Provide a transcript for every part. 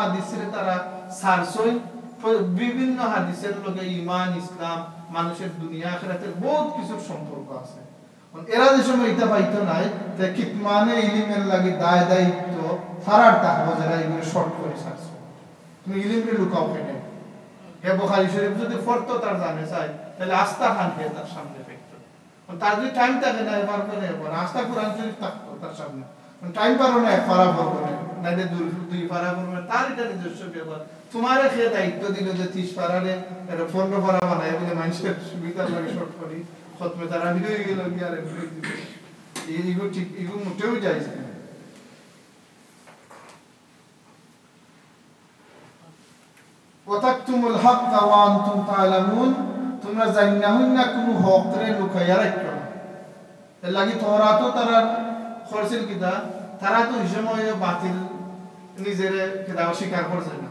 হাদিসের তারা সারসই। বিভিন্ন হাদিসের ইমান ইসলাম, মানুষের দুনিয়া, আখিরাতের বহুত কিছুর সম্পর্ক আছে। এরা যে সময় এটা নাই, যে কিতমানে ইলিমের লাগি দায় দায়িত্ব এগুলো শর্ট করে তুমি লুকাও কেন হে বুখারী শরীফ যদি ফরতো তার জানে চাই, তাহলে আস্থা খান হে তার সামনে ফেকতো তার যদি টাইম থাকে না, এবার করে এবার। আস্থা কোরআন শরীফ থাকতো তার সামনে। টাইম পারো না, এক পারা করব না। দুই দুই পারা তার নিজস্ব ব্যাপার। তোমার দায়িত্ব লাগে তারা কি আর এইগুলো ঠিক এগুলো মোটেও যাইছে না। ওয়াতাকতুমুল হাক্কা ওয়া আনতুম তা'লামুন তোমরা জান্না হইনা কোনো হক রে লুকাইয়া রাখো না। এর লাগি তোরাতো তারা কিতা, তারা তো সময় বাতিল নিজের কিতা অস্বীকার করছে না।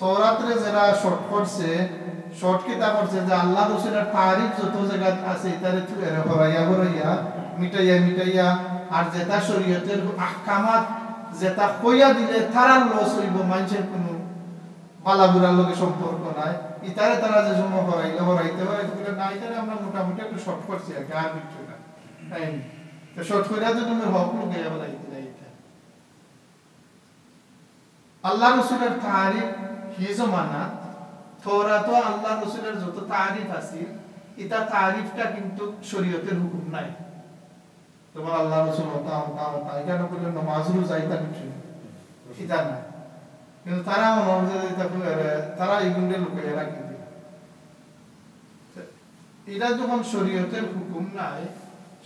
তোরাতরে যারা শর্ট করছে শর্ট কিতা করছে যে আল্লাহ রসুলের তারিফ যত জায়গা আছে তারে হরাইয়া হরাইয়া, মিটাইয়া মিটাইয়া, আর যেটা শরীয়তের আহকামাত, যেটা কইয়া দিলে তারার লস হইব, মানুষের কোনো পালাগুড়ার লগে সম্পর্ক নাই। ইতারে তারা যে সময় হরাইলে হরাইতে হরাইতে বলে না ইতারে আমরা মোটামুটি একটু শর্ট করছি আর কি, আর কিছু না। তাই শর্ট কইরা তো তুমি হক লোকে যাবে লাগিতে যাইতে আল্লাহ রসুলের তারিফ, হি জমানাত তোরা তো আল্লাহ রসুলের যত তারিফ আছে এটা তারিফটা কিন্তু শরীয়তের হুকুম নাই। তোমার আল্লাহ রসুল এটা না কিন্তু তারা তারা এটা যখন শরীয়তের হুকুম নাই,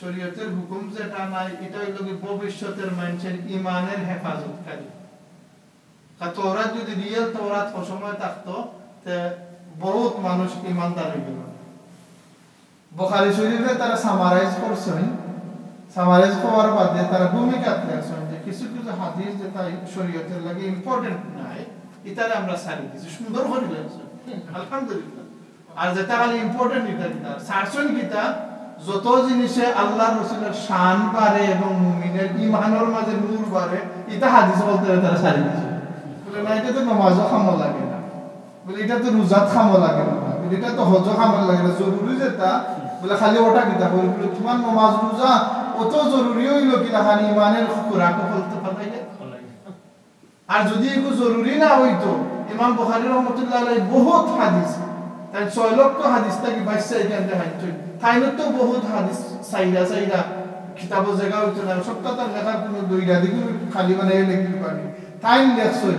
শরীয়তের হুকুম যেটা নাই, এটা হইল ভবিষ্যতের মানুষের ইমানের হেফাজতকারী। যদি রিয়েল সময় থাকতো বহুত মানুষ ইমানদার হয়ে গেল বখারি শরীফে তারা সামারাইজ করছেন। সামারাইজ করার বাদে তারা ভূমিকা দিয়েছেন যে কিছু কিছু হাদিস যে তাই শরীয়তের লাগে ইম্পর্টেন্ট নাই ইতারে আমরা সারি দিছি। সুন্দর আলহামদুলিল্লাহ। আর যেটা খালি ইম্পর্টেন্ট এটা কিতা সারছেন যত জিনিসে আল্লাহ রসুলের শান বাড়ে এবং মুমিনের ইমানের মাঝে নূর বাড়ে এটা হাদিস বলতে তারা সারি না এটা তো নমাজও খামো লাগে না। বলে, এটা তো রোজাত খামো লাগে না। এটা তো হজ খামো লাগে না। জরুরি যেটা বলে, খালি ওটা কিতা বলে বলে, তোমার নমাজ, রোজা অত জরুরি হইল কিনা খালি ইমানের খুরাকও বলতে পারবে আর যদি এগুলো জরুরি না হইতো, ইমাম বুখারী রহমতুল্লাহ বহুত হাদিস তাই ছয় লক্ষ হাদিস থাকি বাইশ থেকে হাইতো তাইনত তো বহুত হাদিস সাইরা সাইরা কিতাবও জায়গা হইতো না। সপ্তাহ তার লেখার কোনো দুইটা দিকে খালি মানে লিখতে পারি টাইম লেখছই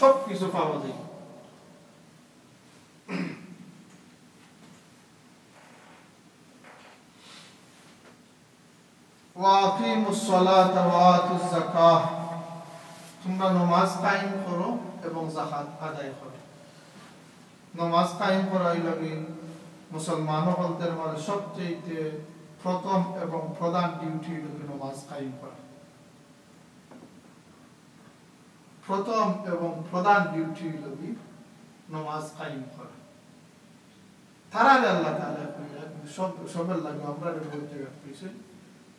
সব কিছু পাওয়া যায়। করো এবং আদায় করো। লাগে মুসলমান মানে সবচেয়ে প্রথম এবং প্রধান ডিউটি নামাজ কায়েম করা। প্রথম এবং প্রধান ডিউটি হলো কি? নামাজ কায়েম করা। তারা আল্লাহ তাআলা সব সবের লাগে আমরা বলতে গেছি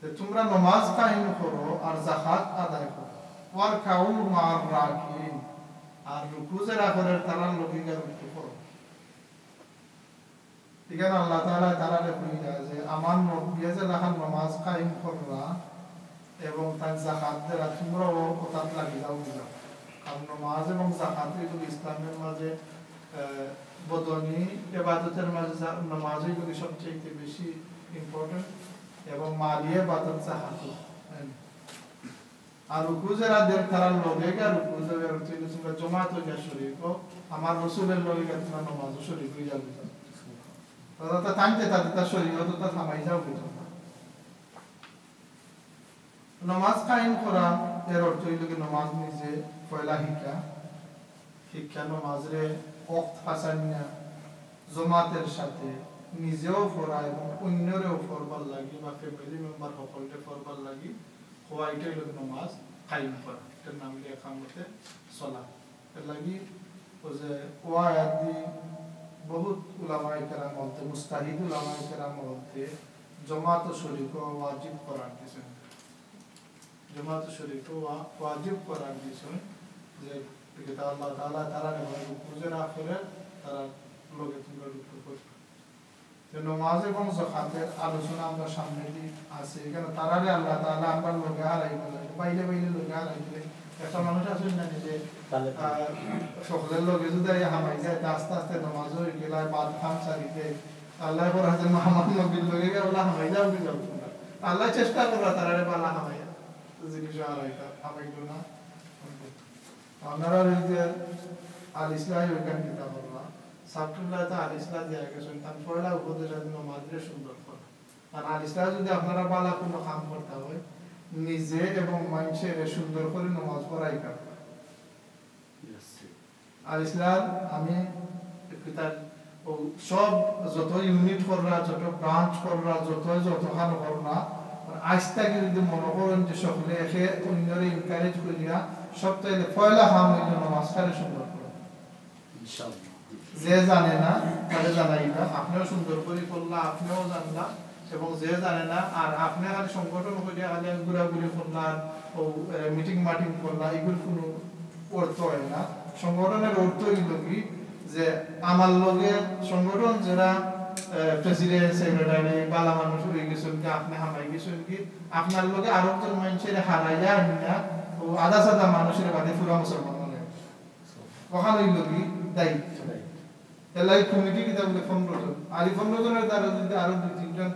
যে তোমরা নামাজ কায়েম করো আর যাকাত আদায় করো। ওয়ার কাউ মার রাকিন আর রুকু যারা করে তারা লবিকা রুকু করো। এখানে আল্লাহ তাআলা তারা কইয়া যে, আমার নবিয়া যে রাখান নামাজ কায়েম কররা এবং তার যাকাত দ্বারা তোমরাও কোথাত লাগি যাও নামাজ এবং যাকাত এগুলো ইসলামের মাঝে বদনি এবাদতের মাঝে সবচেয়ে বেশি ইম্পর্টেন্ট এবং যাকাত আর রুকু যারা তারা লগে গা রুকু রুকু তোমরা জমাত হইয়া শরীক আমার রসুলের লগে গা তোমরা হয়ে যাবে তারা টানতে তাদের তার শরীর তো থামাই যাও নামাজ কায়েম করা এর অর্থ হইল কি নামাজ নিজে পয়লা শিকা শিক্ষা নমাজরে অক্ত ফাসান্না জমাতের সাথে নিজেও পড়া এবং অন্যরেও পড়বার লাগি বা ফ্যামিলি মেম্বার সকলকে পড়বার লাগি হওয়া হলো নমাজ কাইম করা, এটার নাম দিয়ে একামতে চলা এর লাগি ও যে ওয়া আদি বহুত উলামায়ে কেরাম মধ্যে মুস্তাহিদ উলামায়ে কেরাম মধ্যে জমাত শরীক ওয়াজিব করার দিয়েছেন জমাত শরীক ওয়াজিব করার দিয়েছেন যে এটা আল্লাহ তাআলা তারা বুঝে না করে তারা লোকে তোমরা রুকু করবে তো নামাজ এবং যাকাতের আলোচনা আমরা সামনে দিয়ে আছে এখানে তারারে আল্লাহ তাআলা আমরা লোকে হারাই বলে বাইরে বাইরে লোকে হারাই দিলে একটা মানুষ আছে না যে সকলের লোকে যদি হামাই যায় আস্তে আস্তে নামাজ হয়ে গেলে বাদ খাম সারিতে আল্লাহ পর হাজার মোহাম্মদ নবীর লোকে গেলে হামাই যাও আল্লাহ চেষ্টা করবা তারারে বালা হামাই জিনিস হারাই হামাই না আপনারা যে আল ইসলাম ওইখান কিতাব আল্লাহ সাবটুল্লাহ আল ইসলাম দিয়ে গেছেন তার পয়লা উপদেশ জন্য মাদ্রে সুন্দর করা আর আল ইসলাম যদি আপনারা বালা কোনো কাম করতে হয় নিজে এবং মানুষের সুন্দর করে নামাজ পড়াই কাটবে আল ইসলাম আমি তার সব যত ইউনিট কররা যত ব্রাঞ্চ কররা যত যত খান কররা যদি মনে করেন যে সকলে এসে অন্যরে এনকারেজ করিয়া সব তাইলে পয়লা হাম হইল সুন্দর করে। যে জানে না তাহলে আপনিও সুন্দর করে করলা আপনিও জানলা। এবং যে জানে না আর আপনি সংগঠন করিয়া খালি ঘুরাঘুরি করলা ও মিটিং মাটিং করলা এগুলো কোনো অর্থ হয় না। সংগঠনের অর্থ হইল কি? যে আমার লগে সংগঠন যারা প্রেসিডেন্ট সেক্রেটারি বালা মানুষ হয়ে গেছেন কি, আপনি হামাই গেছেন কি? আপনার লগে আরও একজন মানুষের হারাইয়া আনিয়া ও আধা সাদা মানুষের বাদে পুরা মুসলমান মনে ওখানে হইল কি? দায়িত্ব এলাই কমিটি কিতাব বলে পনেরো জন আর এই পনেরো দ্বারা যদি আরও দুই, তিনজন,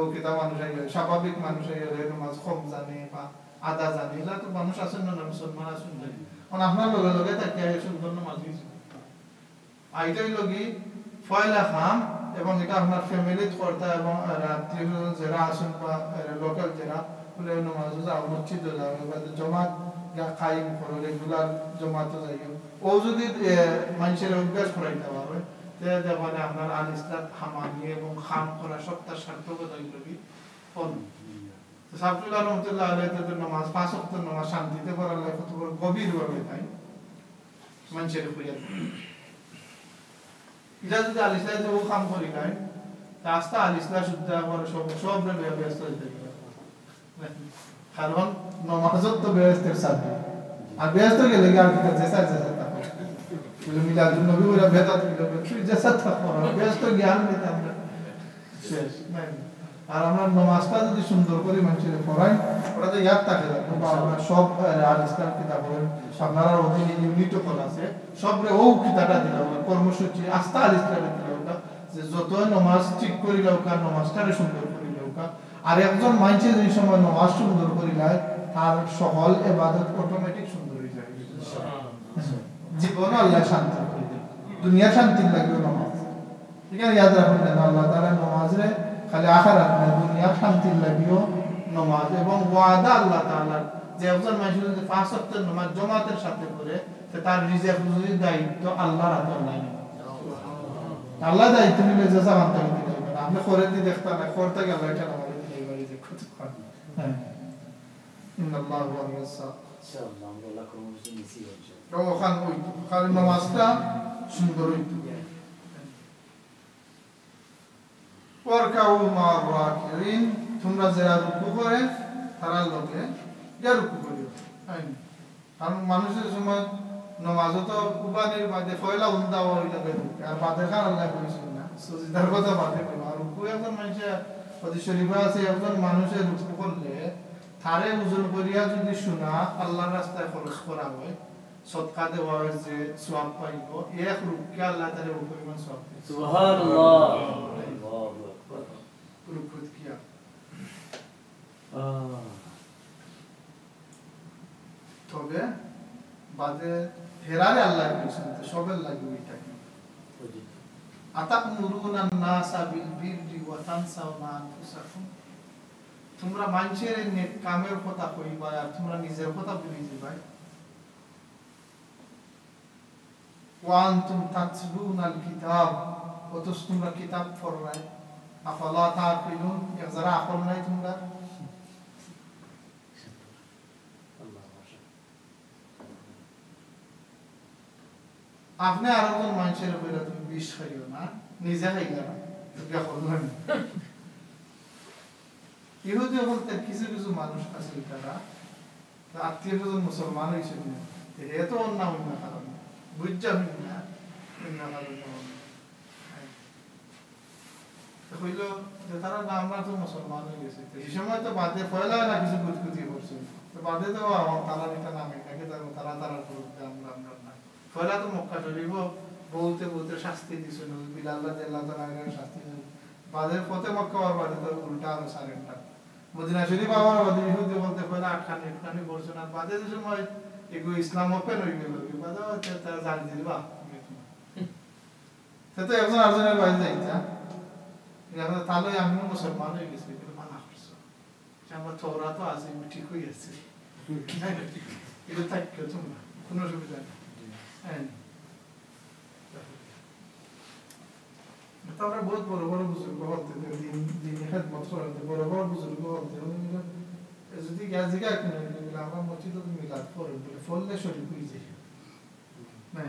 ও কিতাব মানুষ আইলে স্বাভাবিক মানুষ আইলে নামাজ কম জানে বা আদা জানে, এলা তো মানুষ আছেন না মুসলমান আছেন না। কারণ আপনার লগে লগে তাকে সুন্দর নামাজ দিয়েছে। আইটাই লগি ফয়লা খাম এবং এটা আপনার ফ্যামিলিত করতে এবং আত্মীয় যারা আসুন বা লোকাল যারা বলে নামাজ যাও জমাত গা কায়েম করো রেগুলার জমাত যাই ও যদি মানুষের অভ্যাস করাইতে পারবে তাহলে আপনার আল ইসলাম হামানি এবং খাম করা ফোন সাবতুল্লাহ রহমতুল্লাহ আলাই তাদের নামাজ, পাঁচ অক্ট নামাজ শান্তিতে পড়ার লাগে কত বড় গভীর ভাবে তাই মানুষের খুঁজে এটা যদি আলিসলা তো কাম করি নাই। রাস্তা আলিসলা শুদ্ধ আমার সব সব ব্যস্ত হইতে কারণ নমাজত তো ব্যস্তের সাথে। আর ব্যস্ত গেলে কি আর জেসা জেসা থাকো বলে মিলাদুল নবী বলে বেদাত মিলে তুই জেসা থাকো ব্যস্ত জ্ঞান নিতে আমরা শেষ, নাই। আর আমরা নমাজটা যদি সুন্দর করে মানুষের পড়াই, ওটা তো ইয়াদ থাকে আমরা সব আল ইসলাম কিতাব বলেন আপনারা অধীনে ইউনিটও করা আছে, সবরে ও কিতাবটা দিলাম কর্মসূচি, আস্থা আল ইসলামের দিলাম যে যত নমাজ ঠিক করি লৌকা নমাজটারে সুন্দর করি লৌকা আর একজন মানুষে যে সময় নমাজ সুন্দর করি লাই তার সহল এবাদত অটোমেটিক সুন্দর হয়ে যায়। জীবন আল্লাহ শান্তি দুনিয়া শান্তি লাগবে নমাজ। এখানে ইয়াদ রাখুন আল্লাহ তারা নমাজরে খালি আখারাত না দুনিয়া শান্তি লাগিও নমাজ এবং ওয়াদা আল্লাহ তাআলার। যে একজন মানুষ যদি পাঁচ সপ্তাহ নমাজ জমাতের সাথে করে তার রিজেক্ট যদি দায়িত্ব আল্লাহর হাতে নাই। আল্লাহ দায়িত্ব নিলে যে জামান তাকে দিতে আপনি করে দিয়ে দেখতে না করতে গেলে এটা আমাদের দিতে করতে হ্যাঁ। ইন্নাল্লাহ ওয়া ইয়াসাক ইনশাআল্লাহ আমরা নিছি ইনশাআল্লাহ। তো ওখান হইতো খালি নামাজটা সুন্দর হইতো। ওয়ারকাউ মা রাকিরিন তোমরা যারা রুকু করে, তারা লোকে যা রুকু করিও। কারণ মানুষের সময় নমাজও তো কুবানির বাদে ফয়লা উন্দা ওই লাগে আর বাদে খান আল্লাহ করেছিল না। সুজিদার কথা বাদে করো আর রুকু একজন মানুষের অতি শরীফে আছে, একজন মানুষের রুকু করলে তারে ওজন করিয়া যদি শোনা আল্লাহর রাস্তায় খরচ করা হয়, সৎকা দেওয়া হয় যে সোয়াব পাইব, এক রুককে আল্লাহ তারে ও সোয়াব সুবহানাল্লাহ। তবে বাদে হেরারে আল্লাহ তো সবের লাগবে এটা বুঝি আতামুরুনা নাসা বিল বিররি ওয়া তানসাউনা আনফুসাকুম। তোমরা মানুষের নেক কামের কথা কইবা আর তোমরা নিজের কথা ভুলে যাবা ওয়ান্তুম তাতলুনাল কিতাব অথচ তোমরা কিতাব পড়রাই আফালা তাকিলুন যারা আকল নাই তোমরা আল্লাহ মাশা আপনি আর একজন মানুষের উপরে তুমি বিষ খাইও না? নিজে খাইলে না। ইহুদি বলতে কিছু কিছু মানুষ আছে তারা আত্মীয় স্বজন মুসলমান হয়েছে অন্য অন্য কারণ। বুঝছা না। অন্য কারণ। হইল যে তারা আমরা তো মুসলমান হয়ে গেছে। এই সময় তো বাদে পয়লা না কিছু গুতগুতি করছে। বাদে তো তারা এটা নামে তারা তারা তারা আমরা আমরা না। পয়লা তো মক্কা শরীফ বলতে বলতে শাস্তি দিছিল বিলাল্লাহ তারা শাস্তি দিছিল বাদের পথে মক্কা হওয়ার বাদে তো উল্টা আরও সারেন্টার মদিনা শরীফ আবার বাদে ইহুদি বলতে পয়লা আটখানি আটখানি বলছে না। বাদে যে সময় এগুলো ইসলাম ওপেন হয়ে গেল বাদে তারা জানি সে তো একজন আরেকজনের বাইরে যাইতা তাহলে আমি মুসলমান হয়ে গেছি কিন্তু মানা করছ। আমার থোরা তো আছে ঠিক হয়ে গেছে এটা থাকিও তোমরা কোনো অসুবিধা নেই। হ্যাঁ। তারপরে বহুত বড় বড় বুজুর্গ হতে দিন দিন করতে বড় বড় বুজুর্গ হতে যদি কিনে বলে আমরা মসজিদে তো মিলাদ পড়ে বলে ফললে শরীর হয়ে যায়। না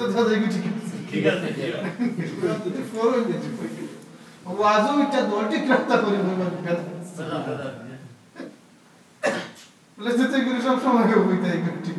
তো ঠিক আছে। ঠিক আছে হয়ে যায় দলটি গ্রেফতার করে বলে বলে যেতে গেলে সব সময় হইতে ঠিক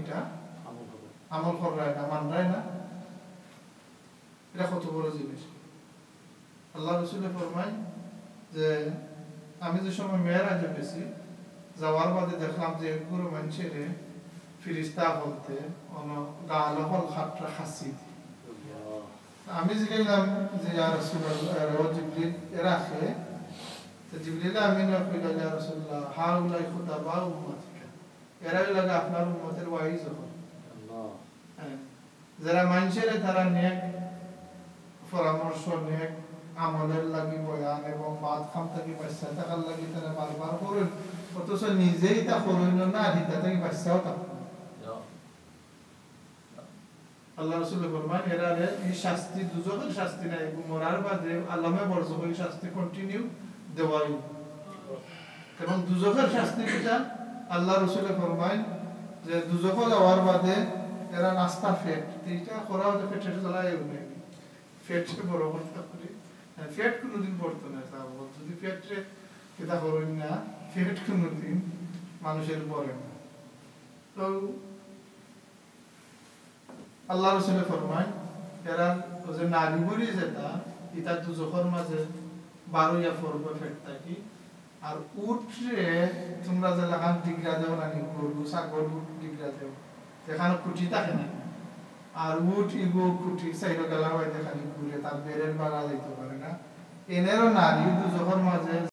এটা? আমল করা না না? এটা কত বড় জিনিস। আল্লাহ রসুলে ফরমাই যে আমি যে সময় মেয়েরাজে গেছি যাওয়ার বাদে দেখলাম যে মানুষের ফিরিস্তা বলতে অন গালো হল খাটরা খাসি আমি জিজ্ঞাসলাম যে জিবরিল এরা জিবরিল আমি না কইলা ইয়া রাসূলুল্লাহ হাউলাই খুতাবা উম্মতিকা এরা লাগে আপনার উম্মতের ওয়াইজ হল। হ্যাঁ। যারা মানুষের তারা নেক পরামর্শ নেক আমলের লাগি বয়ান এবং বাদ খাম থাকি বাচ্চা থাকার লাগি তারা বারবার করেন। অথচ নিজেই তা করেন না হিতা থাকি বাচ্চাও থাকুন আল্লাহ রসুল ফরমান এরা এই শাস্তি দুজকের শাস্তি নাই মরার বাদে আল্লামে বরজক এই শাস্তি কন্টিনিউ দেওয়াই। এবং দুজকের শাস্তি যেটা আল্লাহ রসুলে ফরমাই যে দুজক যাওয়ার বাদে এরা নাস্তা, ফেট। এইটা করা হতে পেটে জ্বালাই নেই ফেটকে বড় কথা করি ফেট কোনোদিন পড়তো না, তা বল। যদি ফেটে কিতা করেন না, ফেট কোনোদিন মানুষের পড়ে না। তো আল্লাহ রসুলে ফরমায় এরা যে নারী বুড়ি যেটা, এটা দুজখর মাঝে বারো ইয়া ফরবে ফেট থাকি। আর উঠরে তোমরা যে লাগান ডিগ্রা দেও না গরু ছাগল ডিগ্রা দেও। সেখানে খুঁটি থাকে না। আর উঠ ইগো খুঁটি সাইড গেলা হয় দেখানি ঘুরে তার বেড়ের বাড়া যাইতে পারে না। এনেরও নারী দুজখর মাঝে